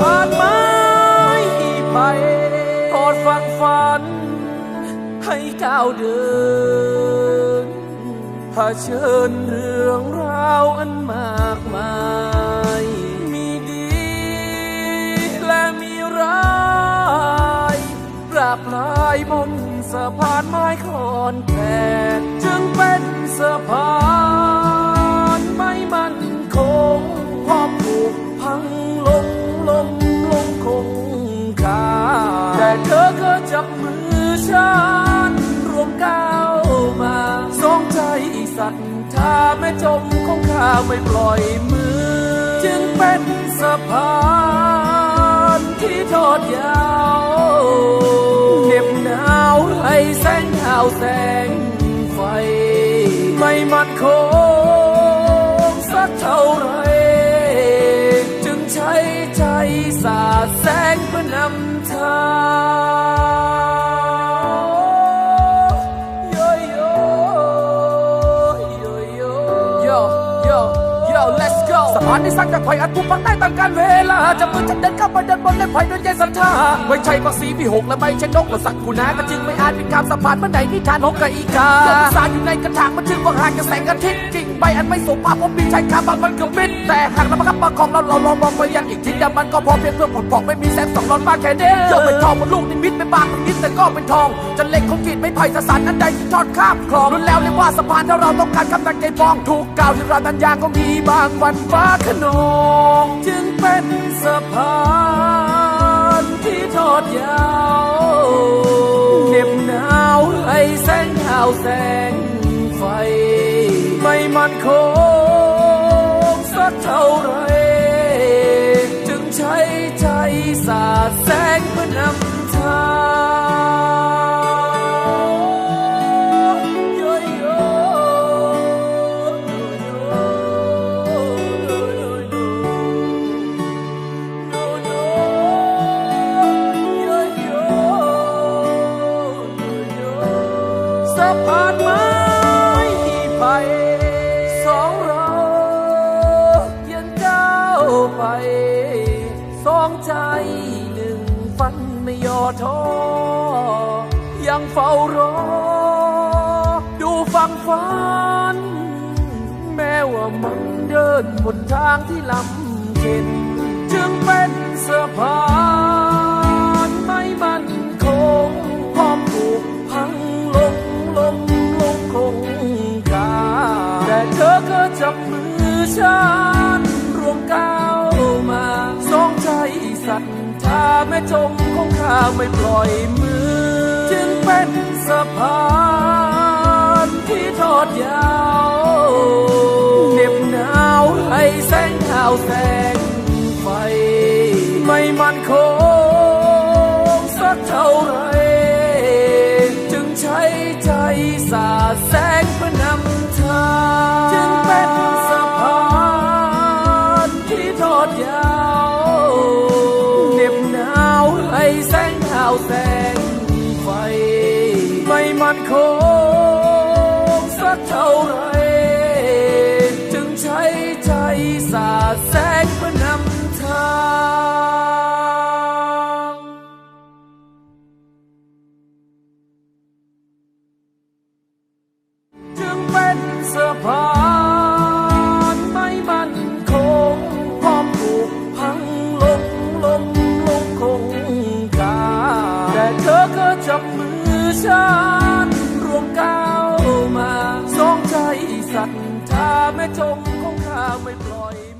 ผ่านไม้ไปโปรดฟังฝัน ให้ก้าวเดินผ่าเชิญเรื่องราวอันมากมาย มีดีและมีร้ายปราบลายบนสะพานไม้คอนแกนจึงเป็นสะพานไม่มันคงพอบผูกพังลง ถ้าไม่ปล่อยมือ จึงเป็นสะพานที่ทอดยาวเหน็บหนาวให้แสงดาวแสงไฟ ไม่มันคงสักเท่าไร จึงใช้ใจสาดแสงเพื่อนำทาง สะพานที่สร้างจากไผ่อันผู้พังได้ต่างกันเวลาจะมือฉันเดินเข้าไปเดินบนเล่นไผ่ด้วยใจศรัทธาไม่ใช่ภาษีพี่หกและไม่ใช่นกและสักกูนาก็จึงไม่อาจเป็นคำสะพานเมื่อไหนที่ทานนกกับอีกาเดินสารอยู่ในกระถางมันจึงว่าห่างจากแสงอาทิตย์จริงใบอันไม่สมภาพผมมีใช้คาบางมันคือมิดแต่หากเราประคับประคองเราเราลองมองไปยังอีกทีเดียวมันก็พอเพียงเพื่อผลปอกไม่มีแสงสองร้อนมากแค่เดียวโยกเป็นทองบนลูกนิมิตไม่บางนิดแต่ก็เป็นทองจะเหล็กคงกีดไม่ไผ่สสารนั้นใดที่ทอดข้ามคลองรุนแล้วเรียกว่าสะพานถ้าเราต้องการคำตั้งใจปองถูกกล่าวที่เราตัญญาก็มีบางวันฟ้าขนงจึงเป็นสะพานที่ทอดยาวเหน็บหนาวให้แสงดาวแสงไฟ ไม่มันคงสักเท่าไร จึงใช้ใจสาดแสงเพื่อนำ สะพานไม้ไผ่สองเรายังก้าวไป สองใจหนึ่งฝันไม่ย่อท้อยังเฝ้ารอ ดูฟังฝัน แม้ว่ามันเดินบนทางที่ลำเข็นจึงเป็นสะพาน จับมือฉันรวมก้าวมาสองใจสัตย์ถ้าแม่จมของข้าไม่ปล่อยมือ จึงเป็นสะพานที่ทอดยาวเหน็บหนาวให้แสงดาวแสงไฟ ไม่มันคงสักเท่าไรจึงใช้ใจสาแสงเพื่อนำทาง ช้ใจสาดแสงเพื่อนำทางจึงเป็นสะพานไม่มั่นคงพร้อมถูกพังลงลงลงคงคาแต่เธอก็จับมือฉันรวมก้าวมาสองใจสัตย์ถ้าแม่จมของ ไม่ปล่อย